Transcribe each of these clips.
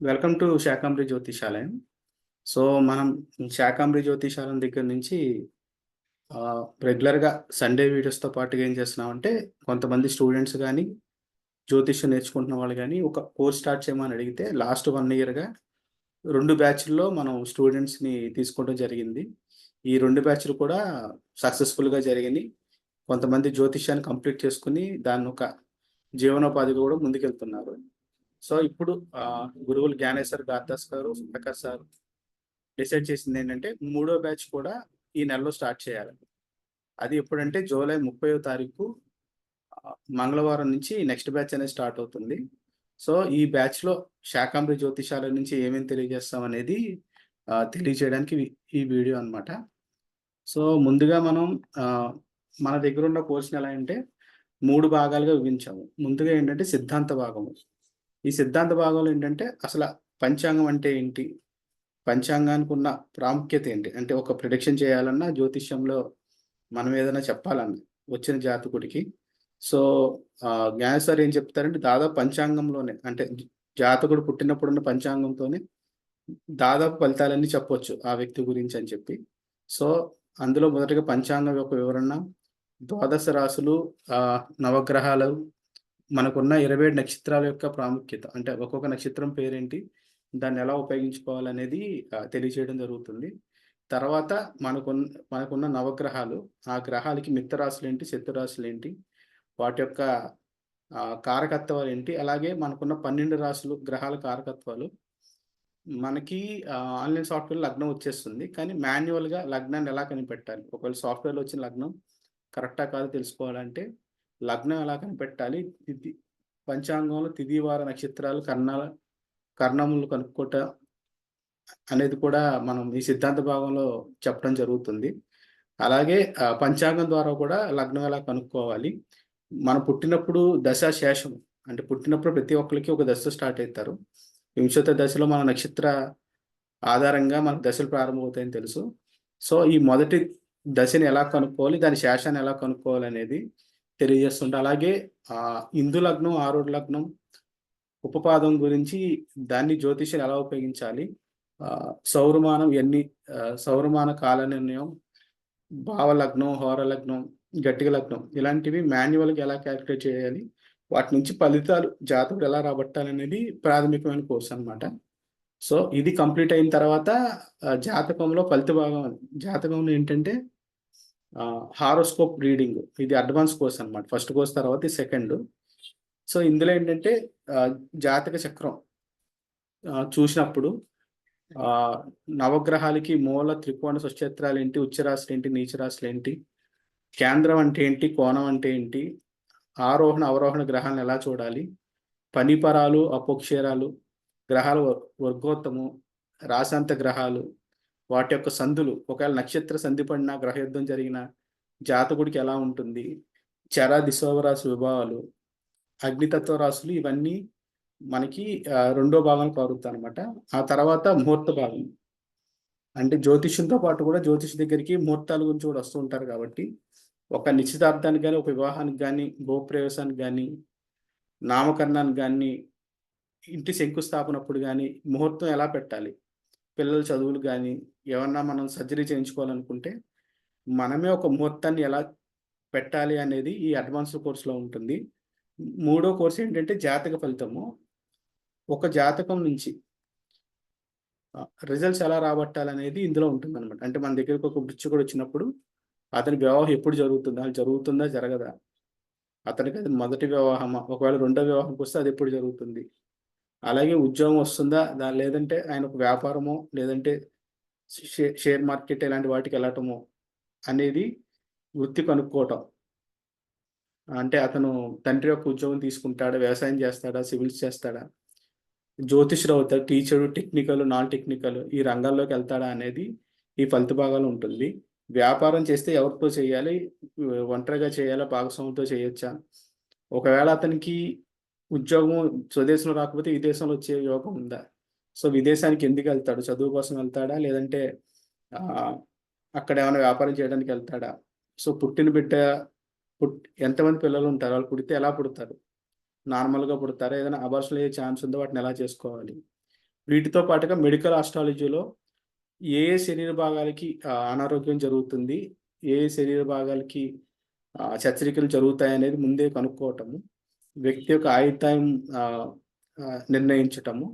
Welcome to Shakambari Jyotishalayam. So మనం శాకాంబరి జ్యోతిషాలయం దగ్గర నుంచి రెగ్యులర్గా సండే వీడియోస్తో పాటుగా ఏం చేస్తున్నామంటే కొంతమంది స్టూడెంట్స్ కానీ జ్యోతిష్యం నేర్చుకుంటున్న వాళ్ళు కానీ ఒక కోర్స్ స్టార్ట్ చేయమని అడిగితే లాస్ట్ వన్ ఇయర్గా రెండు బ్యాచ్ల్లో మనం స్టూడెంట్స్ని తీసుకోవడం జరిగింది. ఈ రెండు బ్యాచ్లు కూడా సక్సెస్ఫుల్గా జరిగినాయి కొంతమంది జ్యోతిష్యాన్ని కంప్లీట్ చేసుకుని దాన్ని ఒక జీవనోపాధిగా కూడా ముందుకెళ్తున్నారు. సో ఇప్పుడు గురువులు జ్ఞానేశ్వర్ గార్దాస్ గారు ప్రకాష్ సార్ డిసైడ్ చేసింది ఏంటంటే మూడో బ్యాచ్ కూడా ఈ నెలలో స్టార్ట్ చేయాలి. అది ఎప్పుడంటే జూలై ముప్పయో తారీఖు మంగళవారం నుంచి నెక్స్ట్ బ్యాచ్ అనేది స్టార్ట్ అవుతుంది. సో ఈ బ్యాచ్లో శాకాంబరి జ్యోతిషాల నుంచి ఏమేమి తెలియజేస్తాం అనేది తెలియజేయడానికి ఈ- వీడియో అన్నమాట. సో ముందుగా మనం మన దగ్గర ఉన్న కోర్సుని ఎలా అంటే మూడు భాగాలుగా విభజించాము. ముందుగా ఏంటంటే సిద్ధాంత భాగము. ఈ సిద్ధాంత భాగంలో ఏంటంటే అసలు పంచాంగం అంటే ఏంటి? పంచాంగానికి ఉన్న ప్రాముఖ్యత ఏంటి? అంటే ఒక ప్రిడిక్షన్ చేయాలన్నా జ్యోతిష్యంలో మనం ఏదైనా చెప్పాలన్నా వచ్చిన జాతకుడికి. సో ఆ, జ్ఞానేశ్వర్ ఏం చెప్తారంటే దాదాపు పంచాంగంలోనే అంటే జాతకుడు పుట్టినప్పుడు ఉన్న పంచాంగంతోనే దాదాపు ఫలితాలన్నీ చెప్పొచ్చు ఆ వ్యక్తి గురించి అని చెప్పి. సో అందులో మొదటగా పంచాంగం యొక్క వివరణ ద్వాదశ రాశులు నవగ్రహాలు మనకున్న ఇరవై ఏడు నక్షత్రాల యొక్క ప్రాముఖ్యత అంటే ఒక్కొక్క నక్షత్రం పేరేంటి దాన్ని ఎలా ఉపయోగించుకోవాలనేది తెలియజేయడం జరుగుతుంది. తర్వాత మనకున్న మనకున్న నవగ్రహాలు ఆ గ్రహాలకి మిత్రరాశులు ఏంటి శత్రురాశులు ఏంటి వాటి యొక్క కారకత్వాలు ఏంటి అలాగే మనకున్న పన్నెండు రాశులు గ్రహాల కారకత్వాలు. మనకి ఆన్లైన్ సాఫ్ట్వేర్ లగ్నం వచ్చేస్తుంది కానీ మాన్యువల్గా లగ్నాన్ని ఎలా కనిపెట్టాలి? ఒకవేళ సాఫ్ట్వేర్లో వచ్చిన లగ్నం కరెక్టా కాదు తెలుసుకోవాలంటే లగ్నం ఎలా కనిపెట్టాలి? తిథి పంచాంగంలో తిథివార నక్షత్రాలు కర్ణాల కర్ణములు కనుక్కోట అనేది కూడా మనం ఈ సిద్ధాంత భాగంలో చెప్పడం జరుగుతుంది. అలాగే పంచాంగం ద్వారా కూడా లగ్నం ఎలా కనుక్కోవాలి? మనం పుట్టినప్పుడు దశ శేషం అంటే పుట్టినప్పుడు ప్రతి ఒక్కరికి ఒక దశ స్టార్ట్ అవుతారు వింశత దశలో మన నక్షత్ర ఆధారంగా మనకు దశలు ప్రారంభమవుతాయని తెలుసు. సో ఈ మొదటి దశని ఎలా కనుక్కోవాలి? దాని శేషాన్ని ఎలా కనుక్కోవాలి అనేది తెలియజేస్తుంటే అలాగే ఆ ఇందు లగ్నం ఆరుడు లగ్నం ఉపపాదం గురించి దాన్ని జ్యోతిష్యం ఎలా ఉపయోగించాలి? సౌరమానం ఎన్ని సౌరమాన కాల నిర్ణయం భావ లగ్నం హోర లగ్నం గట్టిక లగ్నం ఇలాంటివి మాన్యువల్గా ఎలా క్యాలిక్యులేట్ చేయాలి? వాటి నుంచి ఫలితాలు జాతకుడు ఎలా రాబట్టాలనేది ప్రాథమికమైన కోర్స్ అన్నమాట. సో ఇది కంప్లీట్ అయిన తర్వాత జాతకంలో ఫలిత భాగం జాతకంలో ఏంటంటే హారోస్కోప్ రీడింగ్. ఇది అడ్వాన్స్ కోర్స్ అనమాట ఫస్ట్ కోర్స్ తర్వాత ఈ సెకండ్. సో ఇందులో ఏంటంటే జాతక చక్రం చూసినప్పుడు నవగ్రహాలకి మూల త్రికోణ సుక్షేత్రాలు ఏంటి ఉచ్చరాశులు ఏంటి నీచరాశులు ఏంటి కేంద్రం అంటే ఏంటి కోణం అంటే ఏంటి ఆరోహణ అవరోహణ గ్రహాలను ఎలా చూడాలి పనిపరాలు అపోక్షేరాలు గ్రహాల వర్- వర్గోత్తము రాశాంత గ్రహాలు వాటి యొక్క సంధులు ఒకవేళ నక్షత్ర సంధి పడిన గ్రహయుద్ధం జరిగిన జాతకుడికి ఎలా ఉంటుంది? చర దిశోవరాశి విభావాలు అగ్నితత్వ రాశులు ఇవన్నీ మనకి రెండో భాగం కలుగుతాయి అనమాట ఆ తర్వాత ముహూర్త భాగం. అంటే జ్యోతిష్యంతో పాటు కూడా జ్యోతిష్ దగ్గరికి ముహూర్తాల గురించి కూడా వస్తూ ఉంటారు కాబట్టి ఒక నిశ్చితార్థానికి కానీ ఒక వివాహానికి కానీ గోప్రవేశానికి కానీ నామకరణానికి కానీ ఇంటి శంకుస్థాపనప్పుడు కానీ ముహూర్తం ఎలా పెట్టాలి? పిల్లల చదువులు కానీ ఏమన్నా మనం సర్జరీ చేయించుకోవాలనుకుంటే మనమే ఒక ముహూర్తాన్ని ఎలా పెట్టాలి అనేది ఈ అడ్వాన్స్ కోర్సులో ఉంటుంది. మూడో కోర్స్ ఏంటంటే జాతక ఫలితము. ఒక జాతకం నుంచి రిజల్ట్స్ ఎలా రాబట్టాలనేది ఇందులో ఉంటుంది అనమాట అంటే మన దగ్గరకు ఒక కూడా వచ్చినప్పుడు అతని వివాహం ఎప్పుడు జరుగుతుందా అది జరుగుతుందా జరగదా? అతనికి అది మొదటి వివాహమా? ఒకవేళ రెండో వివాహంకి వస్తే అది ఎప్పుడు జరుగుతుంది? అలాగే ఉద్యోగం వస్తుందా? దా లేదంటే ఆయన ఒక వ్యాపారమో లేదంటే షేర్ మార్కెట్ ఇలాంటి వాటికి వెళ్ళటమో అనేది వృత్తి కనుక్కోవటం. అంటే అతను తండ్రి యొక్క ఉద్యోగం తీసుకుంటాడా? వ్యవసాయం చేస్తాడా? సివిల్స్ చేస్తాడా? జ్యోతిష్యుడు అవుతాడు టీచరు టెక్నికల్ నాన్ టెక్నికల్ ఈ రంగాల్లోకి వెళ్తాడా అనేది ఈ ఫలిత భాగాలు ఉంటుంది. వ్యాపారం చేస్తే ఎవరితో చేయాలి? ఒంటరిగా చేయాలా? భాగస్వామితో చేయొచ్చా? ఒకవేళ అతనికి ఉద్యోగం స్వదేశంలో రాకపోతే విదేశంలో వచ్చే యోగం ఉందా? సో విదేశానికి ఎందుకు వెళ్తాడు? చదువు కోసం వెళ్తాడా? లేదంటే అక్కడ ఏమైనా వ్యాపారం చేయడానికి వెళ్తాడా? సో పుట్టిన బిడ్డ పుట్ ఎంతమంది పిల్లలు ఉంటారు? వాళ్ళు పుడితే ఎలా పుడతారు? నార్మల్గా పుడతారా? ఏదైనా అబార్షన్ అయ్యే ఛాన్స్ ఉందో? వాటిని ఎలా చేసుకోవాలి? వీటితో పాటుగా మెడికల్ ఆస్ట్రాలజీలో ఏ శరీర భాగాలకి అనారోగ్యం జరుగుతుంది? ఏ ఏ శరీర భాగాలకి ఆ, జరుగుతాయి అనేది ముందే కనుక్కోవటము. వ్యక్తి యొక్క ఆయుర్దాయం నిర్ణయించటము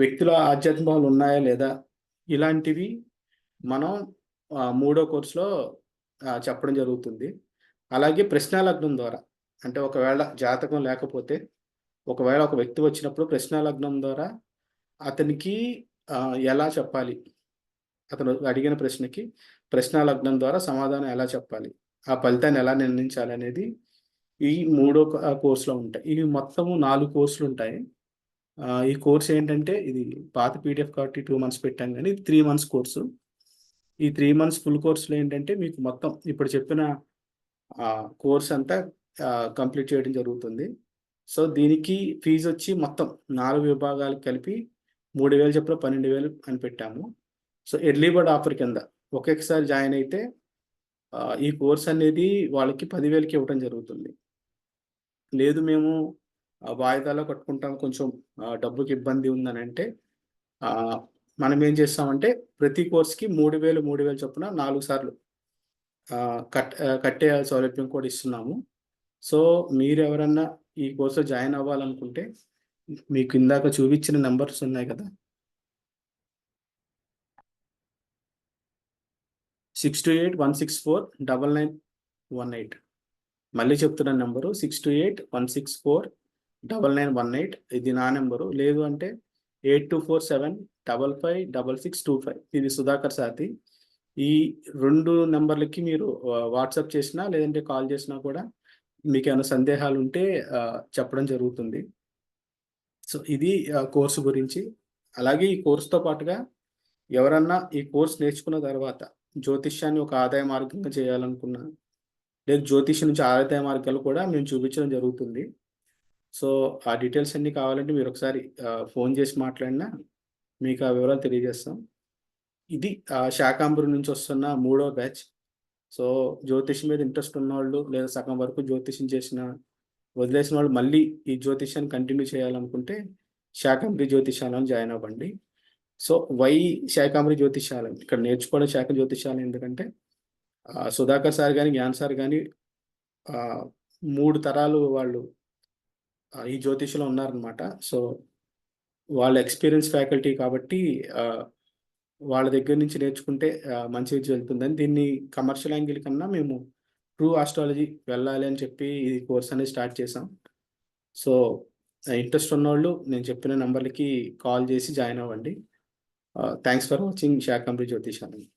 వ్యక్తిలో ఆధ్యాత్మికాలు ఉన్నాయా లేదా ఇలాంటివి మనం మూడో కోర్సులో చెప్పడం జరుగుతుంది. అలాగే ప్రశ్నాలగ్నం ద్వారా అంటే ఒకవేళ జాతకం లేకపోతే ఒకవేళ ఒక వ్యక్తి వచ్చినప్పుడు ప్రశ్నాలగ్నం ద్వారా అతనికి ఎలా చెప్పాలి? అతను అడిగిన ప్రశ్నకి ప్రశ్నాలగ్నం ద్వారా సమాధానం ఎలా చెప్పాలి? ఆ ఫలితాన్ని ఎలా నిర్ణయించాలి అనేది ఈ మూడో కోర్సులో ఉంటాయి. ఇవి మొత్తము నాలుగు కోర్సులు ఉంటాయి. ఈ కోర్స్ ఏంటంటే ఇది పాత పీడిఎఫ్ కాబట్టి టూ మంత్స్ పెట్టాం కానీ ఇది త్రీ మంత్స్ కోర్సు. ఈ త్రీ మంత్స్ ఫుల్ కోర్సులో ఏంటంటే మీకు మొత్తం ఇప్పుడు చెప్పిన కోర్స్ అంతా కంప్లీట్ చేయడం జరుగుతుంది. సో దీనికి ఫీజు వచ్చి మొత్తం నాలుగు విభాగాలు కలిపి మూడు వేలు చెప్పిన పన్నెండు వేలు అని పెట్టాము. సో ఎర్లీ బర్డ్ ఆఫర్ కింద ఒకేసారి జాయిన్ అయితే ఈ కోర్స్ అనేది వాళ్ళకి పదివేలకి ఇవ్వడం జరుగుతుంది. లేదు మేము వాయిదాలో కట్టుకుంటాం. కొంచెం డబ్బుకి ఇబ్బంది ఉందని అంటే మనం ఏం చేస్తామంటే ప్రతి కోర్స్కి మూడు వేలు మూడు వేలు చొప్పున నాలుగు సార్లు కట్ కట్టే సౌలభ్యం కూడా ఇస్తున్నాము. సో మీరు ఎవరన్నా ఈ కోర్సులో జాయిన్ అవ్వాలనుకుంటే మీకు ఇందాక చూపించిన నెంబర్స్ ఉన్నాయి కదా? Six two eight one six four double nine one eight. మళ్ళీ చెప్తున్న number six two eight one six four double nine one eight. ఇది నా నెంబరు. లేదు అంటే eight two four seven double five double six two five. ఇది సుధాకర్ సాతి ఈ రెండు నెంబర్లకి మీరు వాట్సాప్ చేసినా లేదంటే కాల్ చేసినా కూడా మీకు ఏమైనా సందేహాలు ఉంటే చెప్పడం జరుగుతుంది. సో ఇది కోర్సు గురించి. అలాగే ఈ కోర్సుతో పాటుగా ఎవరన్నా ఈ కోర్స్ నేర్చుకున్న తర్వాత జ్యోతిష్యాన్ని ఒక ఆదాయ మార్గంగా చేయాలనుకున్నా లేదు జ్యోతిష్యం నుంచి ఆదాయ మార్గాలు కూడా మేము చూపించడం జరుగుతుంది. సో ఆ డీటెయిల్స్ అన్ని కావాలంటే మీరు ఒకసారి ఫోన్ చేసి మాట్లాడినా మీకు ఆ వివరాలు తెలియజేస్తాం. ఇది ఆ, నుంచి వస్తున్న మూడో బ్యాచ్. సో జ్యోతిష్యం మీద ఇంట్రెస్ట్ ఉన్నవాళ్ళు లేదా సగం వరకు జ్యోతిష్యం చేసిన వదిలేసిన వాళ్ళు మళ్ళీ ఈ జ్యోతిష్యాన్ని కంటిన్యూ చేయాలనుకుంటే శాకంబరి జ్యోతిషాలను జాయిన్ అవ్వండి. సో వై శాకాంబరి జ్యోతిషాలయం ఇక్కడ నేర్చుకోవడం శాఖ జ్యోతిషాలయం ఎందుకంటే సుధాకర్ సార్ కానీ జ్ఞాన్ సార్ కానీ మూడు తరాలు వాళ్ళు ఈ జ్యోతిష్లో ఉన్నారనమాట సో వాళ్ళ ఎక్స్పీరియన్స్ ఫ్యాకల్టీ కాబట్టి వాళ్ళ దగ్గర నుంచి నేర్చుకుంటే మంచి విద్య వెళ్తుందని. దీన్ని కమర్షియల్ యాంగిల్ కన్నా మేము ట్రూ ఆస్ట్రాలజీ వెళ్ళాలి అని చెప్పి ఈ కోర్స్ అనేది స్టార్ట్ చేసాం సో ఇంట్రెస్ట్ ఉన్నవాళ్ళు నేను చెప్పిన నెంబర్లకి కాల్ చేసి జాయిన్ అవ్వండి. థ్యాంక్స్ ఫర్ వాచింగ్ జ్యోతిషి అని